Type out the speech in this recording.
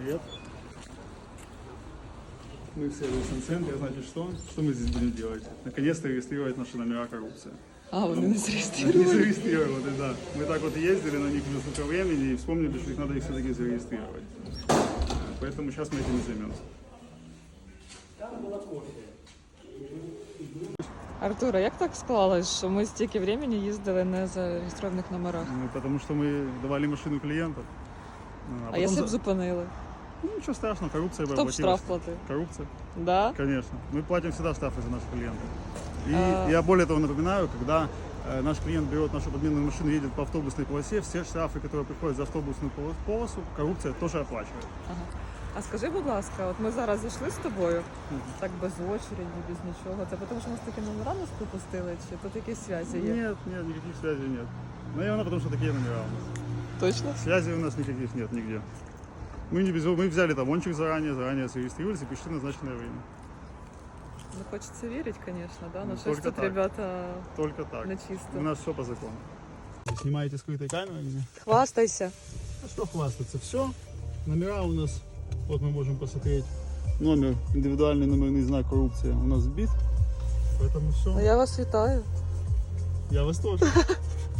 Привет. Мы в сервисном центре, значит что? Что мы здесь будем делать? Наконец-то регистрировать наши номера коррупции. А, вони не Не зареєстрували. зарегистрированы, да. Мы так вот ездили на них несколько времени и вспомнили, что их надо их все-таки зарегистрировать. Э, Поэтому сейчас мы этим и займемся. Артура, як так склалось, що ми стільки времени їздили не за реєстрованих номерах? Ну, потому что мы давали машину клиентов. Ну, А потом якщо б за- зупинили? Ну, ничего страшного, коррупция бы Хто б обратилась. штраф платив? Коррупция, Да? конечно. Мы платим всегда штрафы за наших клиентов. И А- я более того напоминаю, когда э, наш клиент берет нашу подменную машину и едет по автобусной полосе, все штрафы, которые приходят за автобусную полос- полосу, коррупция тоже оплачивает. Ага. А скажи, будь ласка, от ми зараз зайшли з тобою, так без очереді, без нічого. Це тому, що ми з такі номера нас пропустили, чи тут якісь зв'язі є? Нет, нет, никаких связей нет. Наверное, потому что такие номера у нас. Точно? Связей у нас никаких нет нигде. Мы, не без... мы взяли талончик заранее, заранее зарегистрировались и пришли в назначенное время. Ну хочеться вірити, звісно, да? Ну, Ну, щось тільки тут так. ребята Только так. на У чисто. нас все по закону. Снимаете скрытой камерой меня? Хвастайся. А что хвастаться? Все. Номера у нас, вот мы можем посмотреть. Номер, индивидуальный номерный знак коррупция у нас сбит. Поэтому все. Ну я вас вітаю. Я вас тоже.